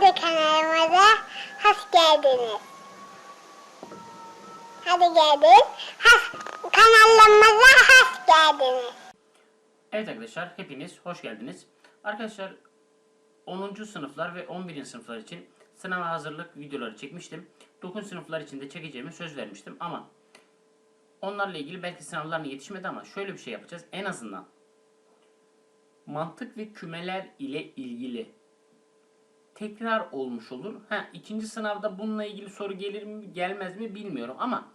Hadi kanalımıza hoş geldiniz. Hadi geldin. Has, kanalımıza hoş geldiniz. Evet arkadaşlar hepiniz hoş geldiniz. Arkadaşlar 10. sınıflar ve 11. sınıflar için sınava hazırlık videoları çekmiştim. 9 sınıflar için de çekeceğimi söz vermiştim ama onlarla ilgili belki sınavlarına yetişmedi ama şöyle bir şey yapacağız. En azından mantık ve kümeler ile ilgili tekrar olmuş olur. Ha, ikinci sınavda bununla ilgili soru gelir mi gelmez mi bilmiyorum ama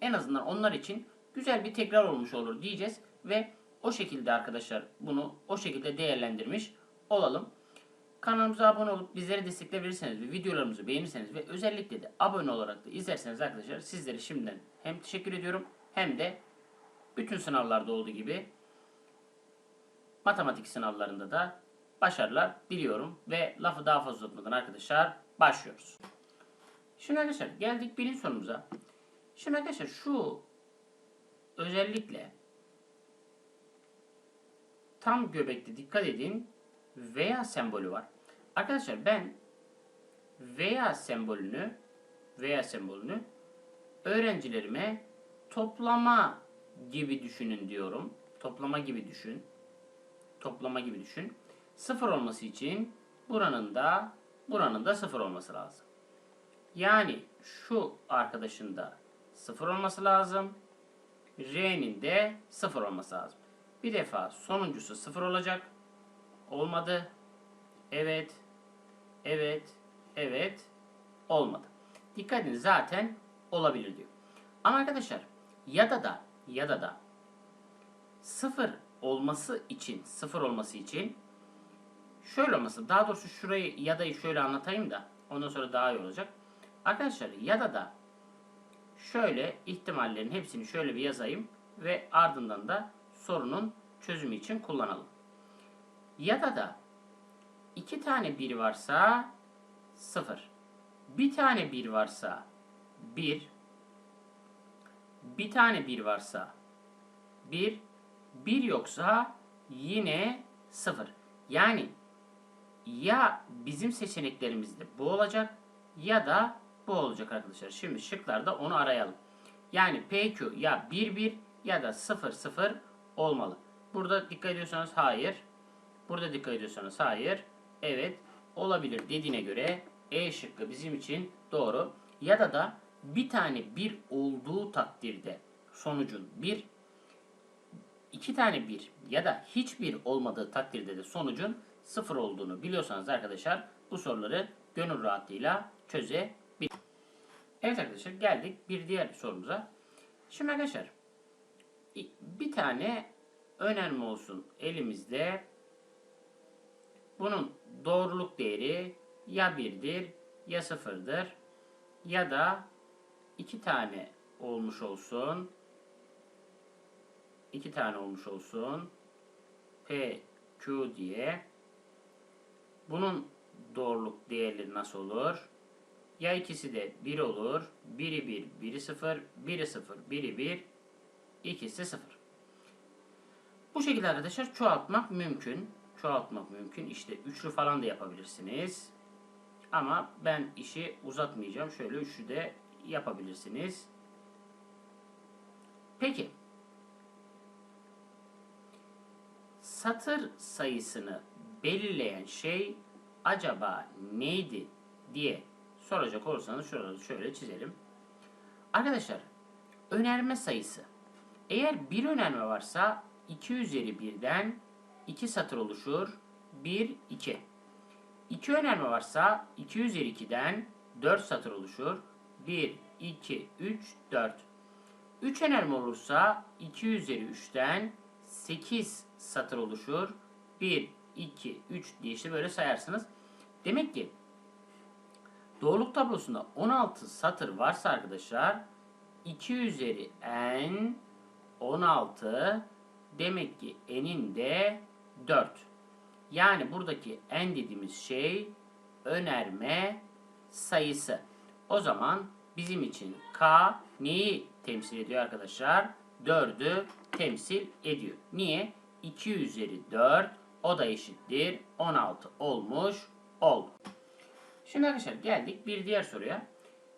en azından onlar için güzel bir tekrar olmuş olur diyeceğiz ve o şekilde arkadaşlar bunu o şekilde değerlendirmiş olalım. Kanalımıza abone olup bizlere destekler verirseniz ve videolarımızı beğenirseniz ve özellikle de abone olarak da izlerseniz arkadaşlar sizlere şimdiden hem teşekkür ediyorum hem de bütün sınavlarda olduğu gibi matematik sınavlarında da başarılar diliyorum ve lafı daha fazla uzatmadan arkadaşlar başlıyoruz. Şimdi arkadaşlar geldik birinci sorumuza. Şimdi arkadaşlar şu özellikle tam göbekte dikkat edin veya sembolü var. Arkadaşlar ben veya sembolünü veya sembolünü öğrencilerime toplama gibi düşünün diyorum. Toplama gibi düşün. Toplama gibi düşün. Sıfır olması için buranın da buranın da sıfır olması lazım. Yani şu arkadaşın da sıfır olması lazım. R'nin de sıfır olması lazım. Bir defa sonuncusu sıfır olacak. Olmadı. Evet. Evet. Evet. Olmadı. Dikkat edin zaten olabilir diyor. Ama arkadaşlar ya da da ya da da sıfır olması için sıfır olması için şöyle olması daha doğrusu şurayı ya da şöyle anlatayım da ondan sonra daha iyi olacak. Arkadaşlar ya da şöyle ihtimallerin hepsini şöyle bir yazayım ve ardından da sorunun çözümü için kullanalım. Ya da da iki tane bir varsa sıfır. Bir tane bir varsa bir. Bir tane bir varsa bir. Bir yoksa yine sıfır. Yani ya bizim seçeneklerimizde bu olacak ya da bu olacak arkadaşlar. Şimdi şıklarda onu arayalım. Yani PQ ya 1 1 ya da 0 0 olmalı. Burada dikkat ediyorsanız hayır. Burada dikkat ediyorsanız hayır. Evet olabilir dediğine göre E şıkkı bizim için doğru. Ya da da bir tane bir olduğu takdirde sonucun bir iki tane bir ya da hiçbir olmadığı takdirde de sonucun sıfır olduğunu biliyorsanız arkadaşlar bu soruları gönül rahatlığıyla çözebilirsiniz. Evet arkadaşlar geldik bir diğer sorumuza. Şimdi arkadaşlar bir tane önerme olsun elimizde. Bunun doğruluk değeri ya birdir ya sıfırdır ya da iki tane olmuş olsun. iki tane olmuş olsun. P, Q diye. Bunun doğruluk değerleri nasıl olur? Ya ikisi de 1 olur. Biri 1, biri 0, biri 0, biri 1, ikisi 0. Bu şekilde arkadaşlar çoğaltmak mümkün. Çoğaltmak mümkün. İşte üçlü falan da yapabilirsiniz. Ama ben işi uzatmayacağım. Şöyle üçlü de yapabilirsiniz. Peki. Satır sayısını belirleyen şey acaba neydi diye soracak olursanız şurada şöyle çizelim. Arkadaşlar önerme sayısı. Eğer bir önerme varsa 2 üzeri 1'den 2 satır oluşur. 1, 2. 2 önerme varsa 2 üzeri 2'den 4 satır oluşur. 1, 2, 3, 4. 3 önerme olursa 2 üzeri 3'ten 8 satır oluşur. 1, 2, 3 diye işte böyle sayarsınız. Demek ki doğruluk tablosunda 16 satır varsa arkadaşlar 2 üzeri n 16 demek ki n'in de 4. Yani buradaki n dediğimiz şey önerme sayısı. O zaman bizim için k neyi temsil ediyor arkadaşlar? 4'ü temsil ediyor. Niye? 2 üzeri 4 o da eşittir 16 olmuş oldu. Şimdi arkadaşlar geldik bir diğer soruya.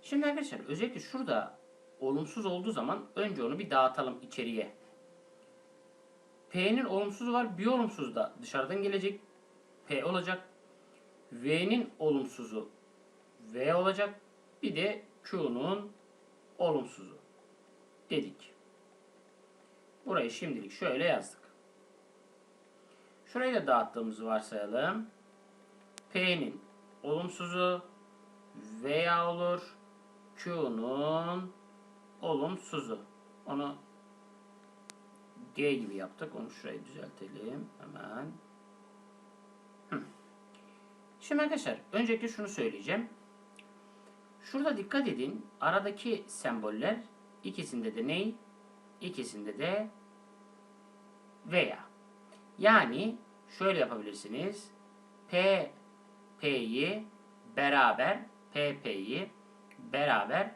Şimdi arkadaşlar özellikle şurada olumsuz olduğu zaman önce onu bir dağıtalım içeriye. P'nin olumsuzu var. Bir olumsuz da dışarıdan gelecek. P olacak. V'nin olumsuzu V olacak. Bir de Q'nun olumsuzu dedik. Burayı şimdilik şöyle yazdık. Şurayı da dağıttığımızı varsayalım. P'nin olumsuzu veya olur. Q'nun olumsuzu. Onu G gibi yaptık. Onu şurayı düzeltelim. Hemen. Şimdi arkadaşlar öncelikle şunu söyleyeceğim. Şurada dikkat edin. Aradaki semboller ikisinde de ney? İkisinde de veya. Yani şöyle yapabilirsiniz. P P'yi beraber P P'yi beraber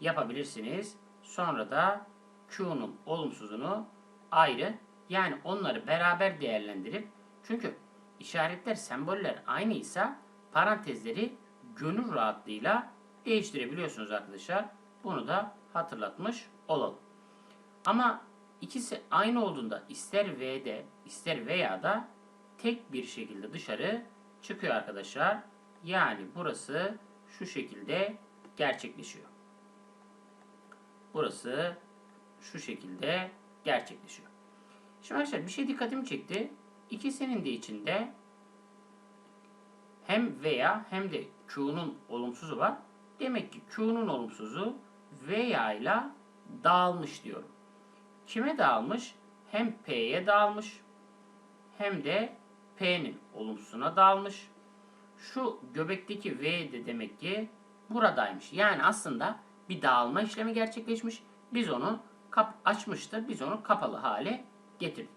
yapabilirsiniz. Sonra da Q'nun olumsuzunu ayrı yani onları beraber değerlendirip çünkü işaretler, semboller aynıysa parantezleri gönül rahatlığıyla değiştirebiliyorsunuz arkadaşlar. Bunu da hatırlatmış olalım. Ama ikisi aynı olduğunda ister V'de ister veya da tek bir şekilde dışarı çıkıyor arkadaşlar. Yani burası şu şekilde gerçekleşiyor. Burası şu şekilde gerçekleşiyor. Şimdi arkadaşlar bir şey dikkatimi çekti. İkisinin de içinde hem veya hem de Q'nun olumsuzu var. Demek ki Q'nun olumsuzu veya ile dağılmış diyorum. Kime dağılmış? Hem P'ye dağılmış hem de P'nin olumsuzuna dağılmış. Şu göbekteki V de demek ki buradaymış. Yani aslında bir dağılma işlemi gerçekleşmiş. Biz onu kap açmıştı. Biz onu kapalı hale getirdik.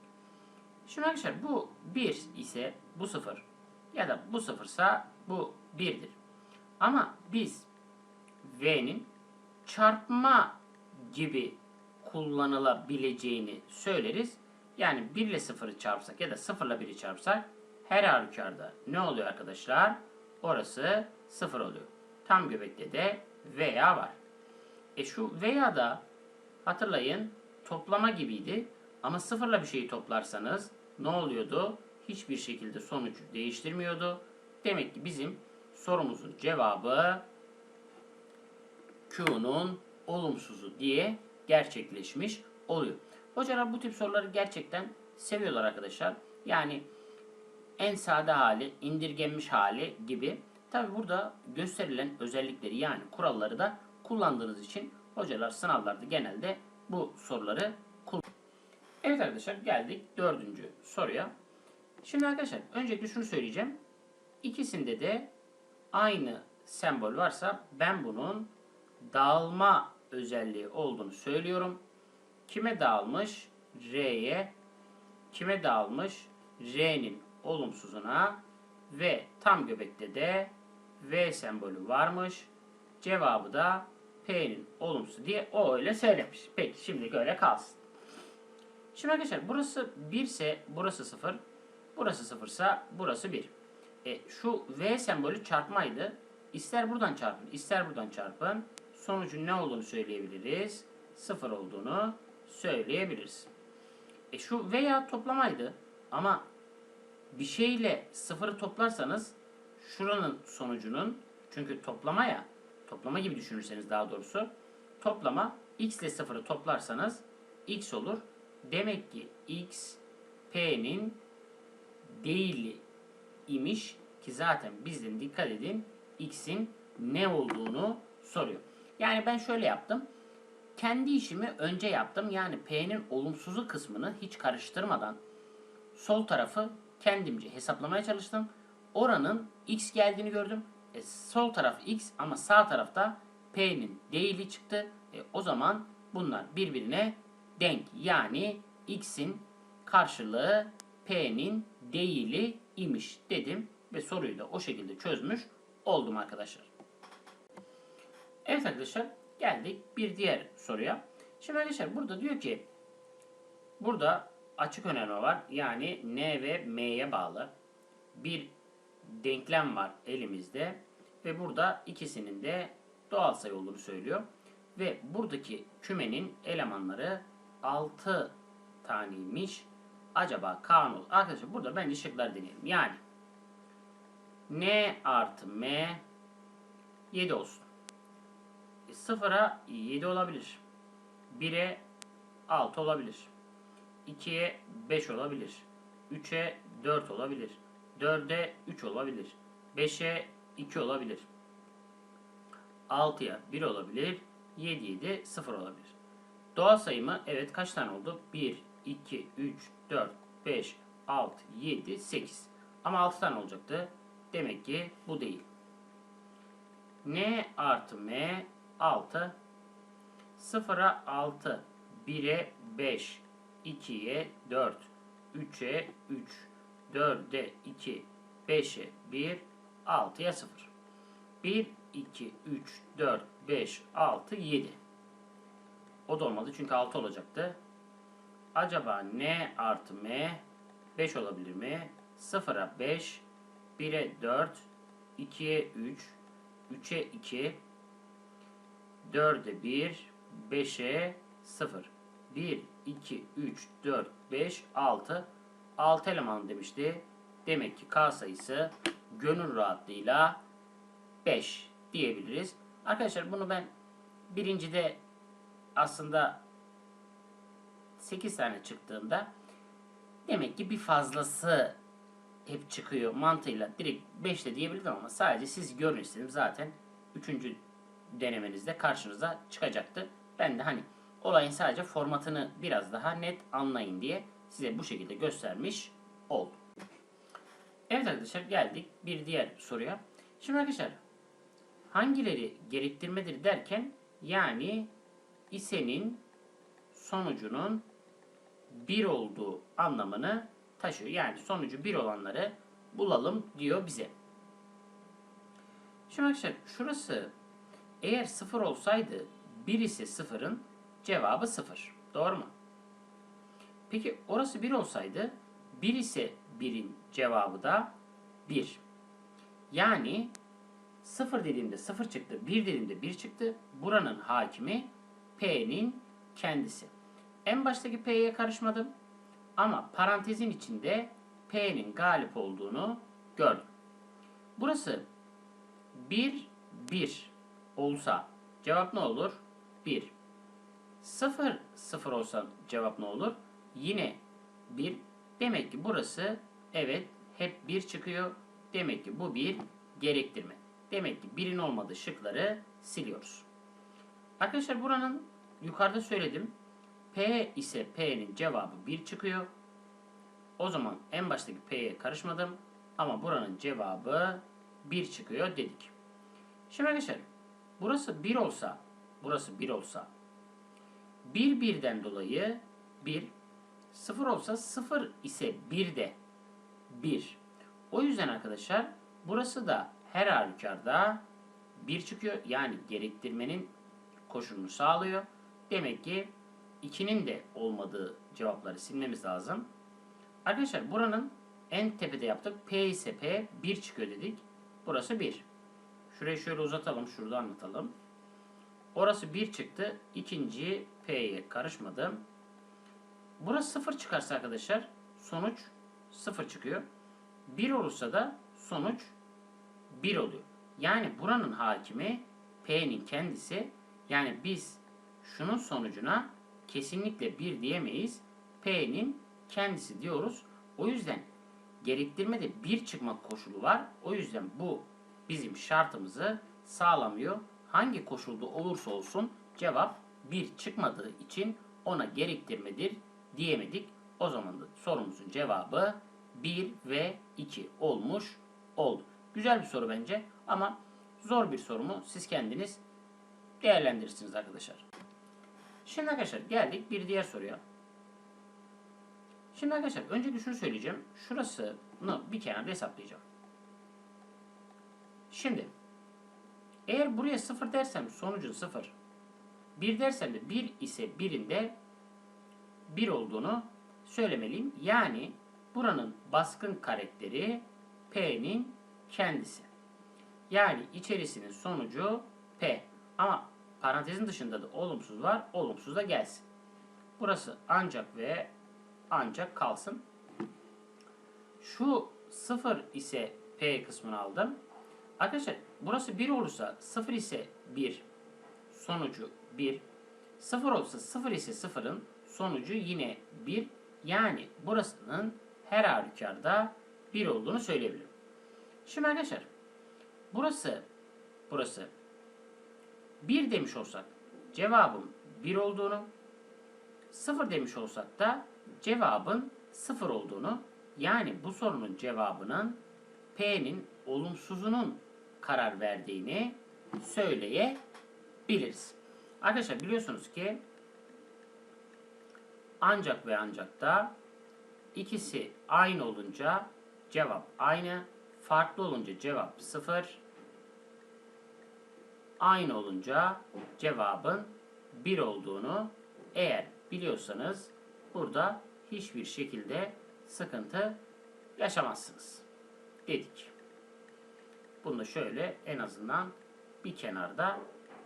Şimdi arkadaşlar bu 1 ise bu 0 ya da bu 0 ise bu 1'dir. Ama biz V'nin çarpma gibi kullanılabileceğini söyleriz. Yani 1 ile 0'ı çarpsak ya da 0 ile 1'i çarpsak her halükarda ne oluyor arkadaşlar? Orası 0 oluyor. Tam göbekte de veya var. E şu veya da hatırlayın toplama gibiydi. Ama sıfırla bir şeyi toplarsanız ne oluyordu? Hiçbir şekilde sonucu değiştirmiyordu. Demek ki bizim sorumuzun cevabı Q'nun olumsuzu diye gerçekleşmiş oluyor. Hocalar bu tip soruları gerçekten seviyorlar arkadaşlar. Yani en sade hali, indirgenmiş hali gibi. Tabi burada gösterilen özellikleri yani kuralları da kullandığınız için hocalar sınavlarda genelde bu soruları kullanıyor. Evet arkadaşlar geldik dördüncü soruya. Şimdi arkadaşlar öncelikle şunu söyleyeceğim. İkisinde de aynı sembol varsa ben bunun dağılma özelliği olduğunu söylüyorum. Kime dağılmış? R'ye. Kime dağılmış? R'nin olumsuzuna ve tam göbekte de V sembolü varmış. Cevabı da P'nin olumsuz diye o öyle söylemiş. Peki şimdi öyle kalsın. Şimdi arkadaşlar burası 1 ise burası 0. Burası 0 ise burası 1. E, şu V sembolü çarpmaydı. İster buradan çarpın, ister buradan çarpın. Sonucun ne olduğunu söyleyebiliriz. 0 olduğunu söyleyebiliriz. E şu veya toplamaydı. Ama bir şeyle sıfırı toplarsanız şuranın sonucunun çünkü toplama ya toplama gibi düşünürseniz daha doğrusu toplama x ile sıfırı toplarsanız x olur. Demek ki x p'nin değili imiş ki zaten bizden dikkat edin x'in ne olduğunu soruyor. Yani ben şöyle yaptım. Kendi işimi önce yaptım. Yani P'nin olumsuzu kısmını hiç karıştırmadan sol tarafı kendimce hesaplamaya çalıştım. Oranın x geldiğini gördüm. E, sol taraf x ama sağ tarafta P'nin değili çıktı. E, o zaman bunlar birbirine denk. Yani x'in karşılığı P'nin değili imiş dedim ve soruyu da o şekilde çözmüş oldum arkadaşlar. Evet arkadaşlar geldik bir diğer soruya. Şimdi arkadaşlar burada diyor ki burada açık önerme var. Yani N ve M'ye bağlı bir denklem var elimizde. Ve burada ikisinin de doğal sayı olduğunu söylüyor. Ve buradaki kümenin elemanları 6 taneymiş. Acaba Kaan ol. Arkadaşlar burada bence şıklar deneyelim. Yani N artı M 7 olsun. E, Sıfıra 7 olabilir. 1'e 6 olabilir. 2'ye 5 olabilir. 3'e 4 olabilir. 4'e 3 olabilir. 5'e 2 olabilir. 6'ya 1 olabilir. 7'ye de 0 olabilir. Doğal sayımı evet kaç tane oldu? 1, 2, 3, 4, 5, 6, 7, 8. Ama 6 tane olacaktı. Demek ki bu değil. N artı M 6. 0'a 6. 1'e 5. 2'ye 4. 3'e 3. 4'e 2. 5'e 1. 6'ya 0. 1, 2, 3, 4, 5, 6, 7. O da olmadı çünkü 6 olacaktı. Acaba N artı M 5 olabilir mi? 0'a 5, 1'e 4, 2'ye 3, 3'e 2, 4'e 1, 5'e 0. 1, 2, 3, 4, 5, 6. 6 eleman demişti. Demek ki K sayısı gönül rahatlığıyla 5 diyebiliriz. Arkadaşlar bunu ben birincide aslında 8 tane çıktığında demek ki bir fazlası hep çıkıyor mantığıyla direkt 5 de diyebilirdim ama sadece siz görün istedim zaten 3. denemenizde karşınıza çıkacaktı. Ben de hani olayın sadece formatını biraz daha net anlayın diye size bu şekilde göstermiş oldum. Evet arkadaşlar geldik bir diğer soruya. Şimdi arkadaşlar hangileri gerektirmedir derken yani isenin sonucunun bir olduğu anlamını taşıyor. Yani sonucu bir olanları bulalım diyor bize. Şimdi arkadaşlar şurası eğer sıfır olsaydı 1 ise sıfırın cevabı sıfır. Doğru mu? Peki orası 1 olsaydı 1 ise 1'in cevabı da 1. Yani 0 dediğimde 0 çıktı, 1 dediğimde 1 çıktı. Buranın hakimi P'nin kendisi. En baştaki P'ye karışmadım. Ama parantezin içinde P'nin galip olduğunu gördüm. Burası 1, 1 olsa cevap ne olur? 1. 0, 0 olsa cevap ne olur? Yine 1. Demek ki burası evet hep 1 çıkıyor. Demek ki bu bir gerektirme. Demek ki birin olmadığı şıkları siliyoruz. Arkadaşlar buranın yukarıda söyledim. P ise P'nin cevabı 1 çıkıyor. O zaman en baştaki P'ye karışmadım. Ama buranın cevabı 1 çıkıyor dedik. Şimdi arkadaşlar burası 1 olsa burası 1 olsa 1 birden dolayı 1 0 olsa 0 ise 1 de 1. O yüzden arkadaşlar burası da her halükarda 1 çıkıyor. Yani gerektirmenin koşulunu sağlıyor. Demek ki 2'nin de olmadığı cevapları silmemiz lazım. Arkadaşlar buranın en tepede yaptık. P ise P 1 çıkıyor dedik. Burası 1. Şurayı şöyle uzatalım. Şurada anlatalım. Orası 1 çıktı. İkinci P'ye karışmadım. Burası 0 çıkarsa arkadaşlar sonuç 0 çıkıyor. 1 olursa da sonuç 1 oluyor. Yani buranın hakimi P'nin kendisi. Yani biz şunun sonucuna kesinlikle 1 diyemeyiz. P'nin kendisi diyoruz. O yüzden gerektirmede 1 çıkma koşulu var. O yüzden bu bizim şartımızı sağlamıyor. Hangi koşulda olursa olsun cevap 1 çıkmadığı için ona gerektirmedir diyemedik. O zaman da sorumuzun cevabı 1 ve 2 olmuş oldu. Güzel bir soru bence ama zor bir soru mu siz kendiniz değerlendirirsiniz arkadaşlar. Şimdi arkadaşlar geldik bir diğer soruya. Şimdi arkadaşlar önce şunu söyleyeceğim. Şurasını bir kenarda hesaplayacağım. Şimdi eğer buraya 0 dersem sonucun 0. 1 dersem de 1 ise 1'in de 1 olduğunu söylemeliyim. Yani buranın baskın karakteri P'nin kendisi. Yani içerisinin sonucu P. Ama parantezin dışında da olumsuz var. Olumsuz da gelsin. Burası ancak ve ancak kalsın. Şu 0 ise P kısmını aldım. Arkadaşlar burası 1 olursa 0 ise 1 sonucu 1. 0 olsa 0 ise 0'ın sonucu yine 1. Yani burasının her halükarda 1 olduğunu söyleyebilirim. Şimdi arkadaşlar burası burası 1 demiş olsak cevabın 1 olduğunu 0 demiş olsak da cevabın 0 olduğunu yani bu sorunun cevabının P'nin olumsuzunun karar verdiğini söyleyebiliriz. Arkadaşlar biliyorsunuz ki ancak ve ancak da ikisi aynı olunca cevap aynı, farklı olunca cevap 0, aynı olunca cevabın 1 olduğunu eğer biliyorsanız burada hiçbir şekilde sıkıntı yaşamazsınız dedik. Bunu şöyle en azından bir kenarda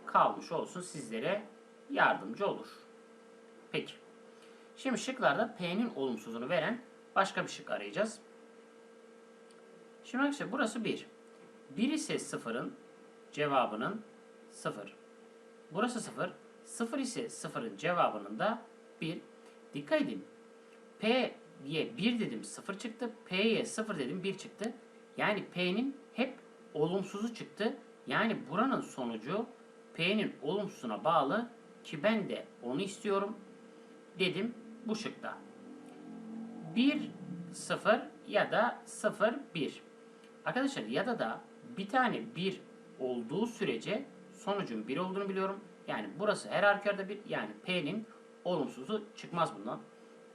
kalmış olsun sizlere yardımcı olur. Peki. Şimdi şıklarda P'nin olumsuzunu veren başka bir şık arayacağız. Şimdi arkadaşlar burası 1. 1 ise 0'ın cevabının 0. Burası 0. 0 ise 0'ın cevabının da 1. Dikkat edin. P'ye 1 dedim 0 çıktı. P'ye 0 dedim 1 çıktı. Yani P'nin hep olumsuzu çıktı. Yani buranın sonucu P'nin olumsuzuna bağlı ki ben de onu istiyorum dedim bu şıkta. 1 0 ya da 0 1. Arkadaşlar ya da da bir tane 1 olduğu sürece sonucun 1 olduğunu biliyorum. Yani burası her halükarda 1. Yani P'nin olumsuzu çıkmaz bundan.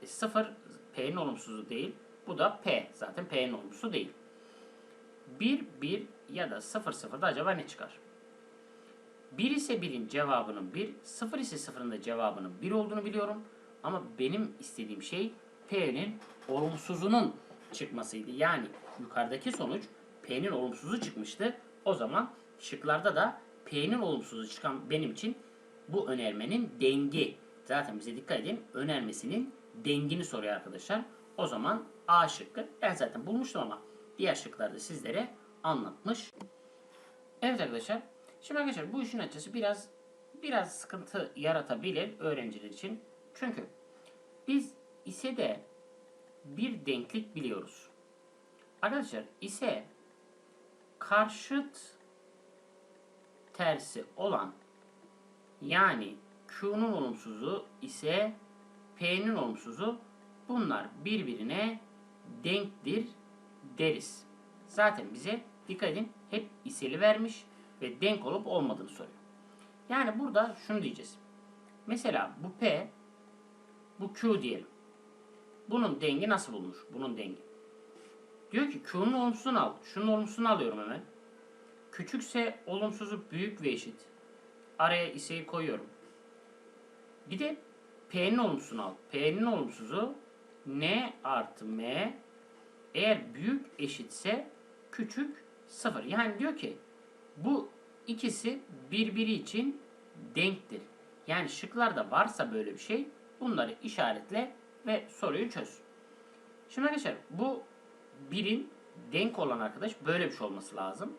E, 0 P'nin olumsuzu değil. Bu da P. Zaten P'nin olumsuzu değil. 1 1 ya da 0 0'da acaba ne çıkar? 1 ise 1'in cevabının 1, 0 ise 0'ın da cevabının 1 olduğunu biliyorum. Ama benim istediğim şey P'nin olumsuzunun çıkmasıydı. Yani yukarıdaki sonuç P'nin olumsuzu çıkmıştı. O zaman şıklarda da P'nin olumsuzu çıkan benim için bu önermenin dengi. Zaten bize dikkat edin önermesinin dengini soruyor arkadaşlar. O zaman A şıkkı. Ben zaten bulmuştum ama diğer şıklarda sizlere anlatmış. Evet arkadaşlar. Şimdi arkadaşlar bu işin açısı biraz biraz sıkıntı yaratabilir öğrenciler için. Çünkü biz ise de bir denklik biliyoruz. Arkadaşlar ise karşıt tersi olan yani Q'nun olumsuzu ise P'nin olumsuzu bunlar birbirine denktir deriz. Zaten bize dikkat edin hep iseli vermiş ve denk olup olmadığını soruyor. Yani burada şunu diyeceğiz. Mesela bu P bu Q diyelim. Bunun dengi nasıl bulunur? Bunun dengi. Diyor ki Q'nun olumsuzunu al. Şunun olumsuzunu alıyorum hemen. Küçükse olumsuzu büyük ve eşit. Araya iseyi koyuyorum. Bir de P'nin olumsuzunu al. P'nin olumsuzu N artı M eğer büyük eşitse küçük sıfır. Yani diyor ki bu ikisi birbiri için denktir. Yani şıklarda varsa böyle bir şey bunları işaretle ve soruyu çöz. Şimdi arkadaşlar bu birin denk olan arkadaş böyle bir şey olması lazım.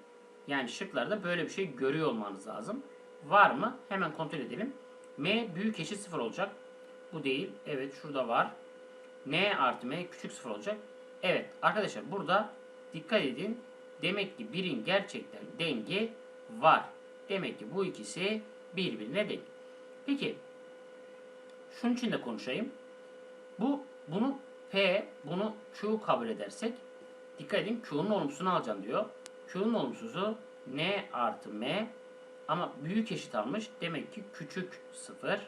Yani şıklarda böyle bir şey görüyor olmanız lazım. Var mı? Hemen kontrol edelim. M büyük eşit sıfır olacak. Bu değil. Evet şurada var. N artı M küçük sıfır olacak. Evet arkadaşlar burada dikkat edin. Demek ki birin gerçekten dengi var. Demek ki bu ikisi birbirine denk. Peki şunun için de konuşayım. Bu bunu P, bunu Q kabul edersek dikkat edin Q'nun olumsuzunu alacağım diyor. Q'nun olumsuzu N artı M ama büyük eşit almış. Demek ki küçük 0.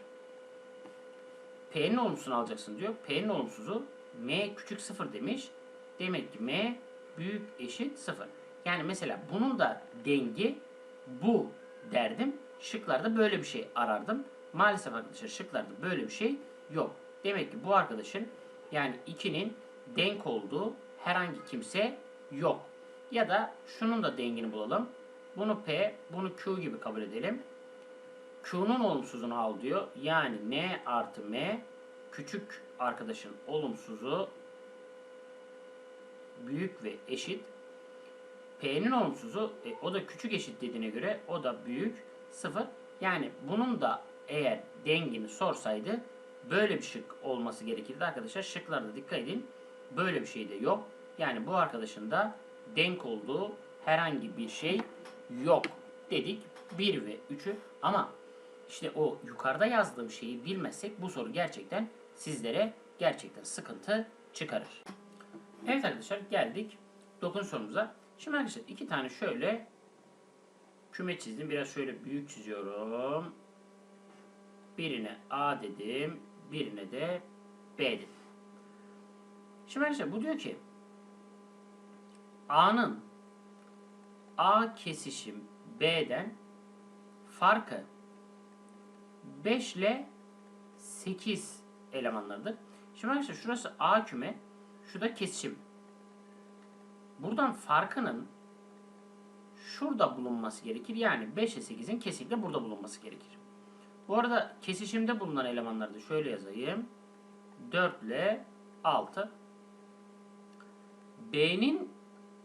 P'nin olumsuzunu alacaksın diyor. P'nin olumsuzu M küçük 0 demiş. Demek ki M büyük eşit 0. Yani mesela bunun da dengi bu derdim. Şıklarda böyle bir şey arardım. Maalesef arkadaşlar şıklarda böyle bir şey yok. Demek ki bu arkadaşın yani 2'nin denk olduğu herhangi kimse yok. Ya da şunun da dengini bulalım. Bunu P, bunu Q gibi kabul edelim. Q'nun olumsuzunu al diyor. Yani N artı M küçük arkadaşın olumsuzu büyük ve eşit. P'nin olumsuzu e, o da küçük eşit dediğine göre o da büyük sıfır. Yani bunun da eğer dengini sorsaydı böyle bir şık olması gerekirdi arkadaşlar. Şıklarda dikkat edin. Böyle bir şey de yok. Yani bu arkadaşın da denk olduğu herhangi bir şey yok dedik. 1 ve 3'ü ama işte o yukarıda yazdığım şeyi bilmezsek bu soru gerçekten sizlere gerçekten sıkıntı çıkarır. Evet arkadaşlar geldik 9 sorumuza. Şimdi arkadaşlar iki tane şöyle küme çizdim. Biraz şöyle büyük çiziyorum. Birine A dedim. Birine de B dedim. Şimdi arkadaşlar bu diyor ki A'nın A kesişim B'den farkı 5 ile 8 elemanlarıdır. Şimdi arkadaşlar şurası A küme, şu kesişim. Buradan farkının şurada bulunması gerekir. Yani 5 ile 8'in kesinlikle burada bulunması gerekir. Bu arada kesişimde bulunan elemanları da şöyle yazayım. 4 ile 6. B'nin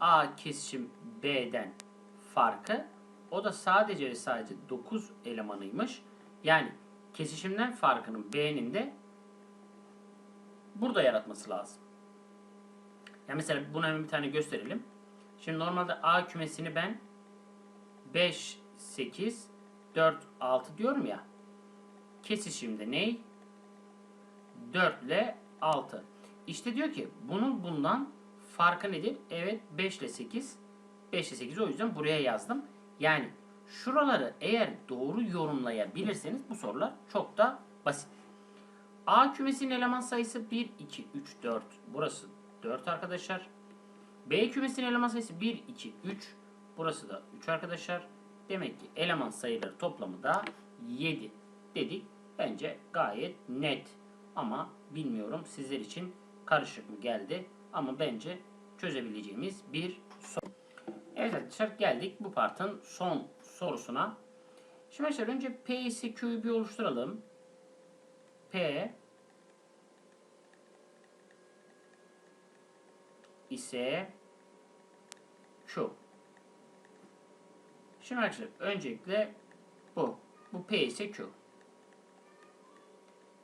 A kesişim B'den farkı o da sadece ve sadece 9 elemanıymış. Yani kesişimden farkının B'nin de burada yaratması lazım. Ya mesela bunu hemen bir tane gösterelim. Şimdi normalde A kümesini ben 5, 8, 4, 6 diyorum ya. Kesişimde ney? 4 ile 6. İşte diyor ki bunun bundan farkı nedir? Evet 5 ile 8. 5 ile 8 o yüzden buraya yazdım. Yani şuraları eğer doğru yorumlayabilirseniz bu sorular çok da basit. A kümesinin eleman sayısı 1, 2, 3, 4. Burası 4 arkadaşlar. B kümesinin eleman sayısı 1, 2, 3. Burası da 3 arkadaşlar. Demek ki eleman sayıları toplamı da 7 dedik. Bence gayet net. Ama bilmiyorum sizler için karışık mı geldi. Ama bence çözebileceğimiz bir soru. Evet arkadaşlar geldik bu partın son sorusuna. Şimdi arkadaşlar önce P Q'yu bir oluşturalım. P ise Q. Şimdi arkadaşlar öncelikle bu. Bu P ise Q.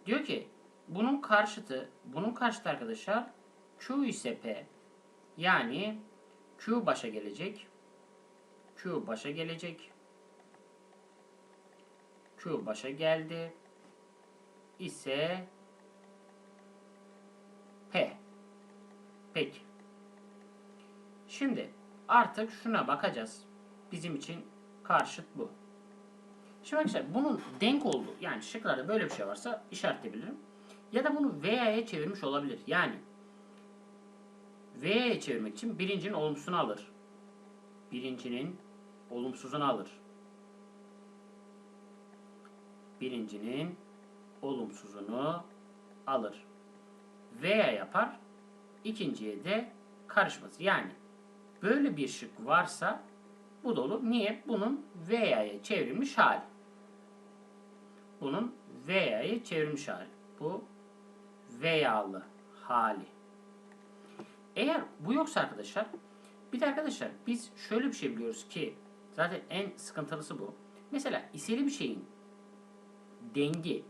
Diyor ki bunun karşıtı, bunun karşıtı arkadaşlar Q ise P. Yani Q başa gelecek. Q başa gelecek. Q başa geldi. ise P. Peki. Şimdi artık şuna bakacağız. Bizim için karşıt bu. Şimdi arkadaşlar bunun denk olduğu yani şıklarda böyle bir şey varsa işaretleyebilirim. Ya da bunu VA'ya çevirmiş olabilir. Yani V'ye çevirmek için birincinin olumsuzunu alır. Birincinin olumsuzunu alır. Birincinin olumsuzunu alır. Veya yapar. ikinciye de karışmaz. Yani böyle bir şık varsa bu da olur. Niye? Bunun veya'ya çevrilmiş hali. Bunun veya'ya çevrilmiş hali. Bu veyalı hali. Eğer bu yoksa arkadaşlar bir de arkadaşlar biz şöyle bir şey biliyoruz ki zaten en sıkıntılısı bu. Mesela iseli bir şeyin dengi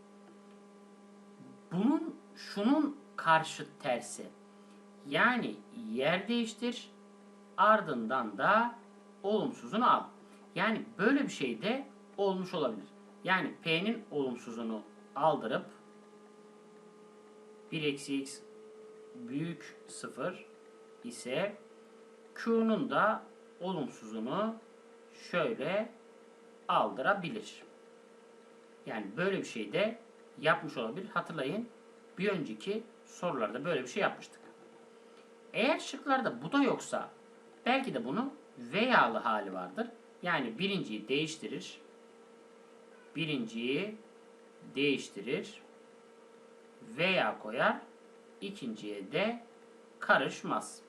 bunun şunun karşıt tersi. Yani yer değiştir ardından da olumsuzunu al. Yani böyle bir şey de olmuş olabilir. Yani P'nin olumsuzunu aldırıp 1 eksi x büyük 0 ise Q'nun da olumsuzunu şöyle aldırabilir. Yani böyle bir şey de yapmış olabilir. Hatırlayın bir önceki sorularda böyle bir şey yapmıştık. Eğer şıklarda bu da yoksa belki de bunun veyalı hali vardır. Yani birinciyi değiştirir. Birinciyi değiştirir. Veya koyar. ikinciye de karışmaz.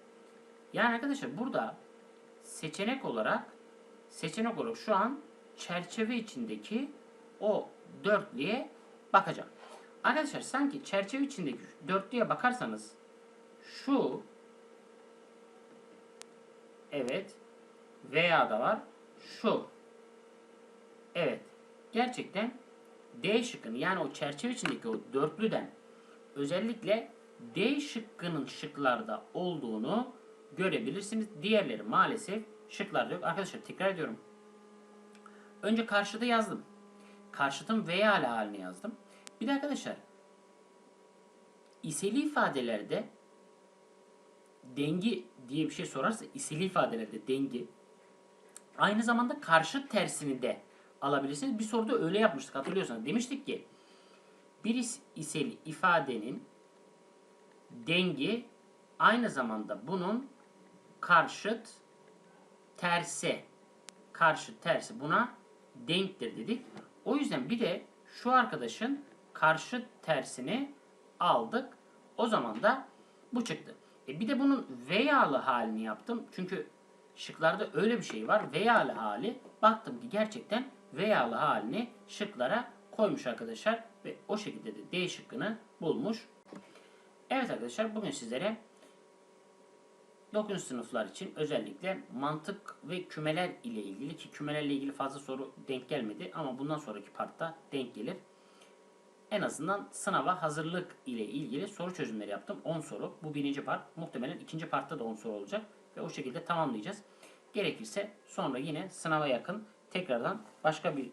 Yani arkadaşlar burada seçenek olarak seçenek olarak şu an çerçeve içindeki o dörtlüye bakacağım. Arkadaşlar sanki çerçeve içindeki dörtlüye bakarsanız şu evet veya da var şu evet gerçekten D şıkkını yani o çerçeve içindeki o dörtlüden özellikle D şıkkının şıklarda olduğunu görebilirsiniz. Diğerleri maalesef şıklarda yok. Arkadaşlar tekrar ediyorum. Önce karşıda yazdım. Karşıtın veya ile halini yazdım. Bir de arkadaşlar iseli ifadelerde dengi diye bir şey sorarsa iseli ifadelerde dengi aynı zamanda karşıt tersini de alabilirsiniz. Bir soruda öyle yapmıştık hatırlıyorsanız. Demiştik ki bir is- iseli ifadenin dengi aynı zamanda bunun karşıt tersi karşıt tersi buna denktir dedik. O yüzden bir de şu arkadaşın karşıt tersini aldık. O zaman da bu çıktı. E bir de bunun veyalı halini yaptım. Çünkü şıklarda öyle bir şey var. Veyalı hali. Baktım ki gerçekten veyalı halini şıklara koymuş arkadaşlar. Ve o şekilde de D şıkkını bulmuş. Evet arkadaşlar bugün sizlere 9. sınıflar için özellikle mantık ve kümeler ile ilgili ki kümelerle ilgili fazla soru denk gelmedi ama bundan sonraki partta denk gelir. En azından sınava hazırlık ile ilgili soru çözümleri yaptım. 10 soru. Bu birinci part. Muhtemelen ikinci partta da 10 soru olacak. Ve o şekilde tamamlayacağız. Gerekirse sonra yine sınava yakın tekrardan başka bir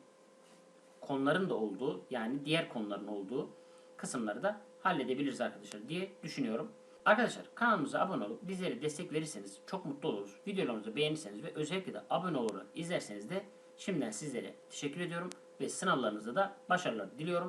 konuların da olduğu yani diğer konuların olduğu kısımları da halledebiliriz arkadaşlar diye düşünüyorum. Arkadaşlar kanalımıza abone olup bizlere destek verirseniz çok mutlu oluruz. Videolarımızı beğenirseniz ve özellikle de abone olarak izlerseniz de şimdiden sizlere teşekkür ediyorum ve sınavlarınızda da başarılar diliyorum.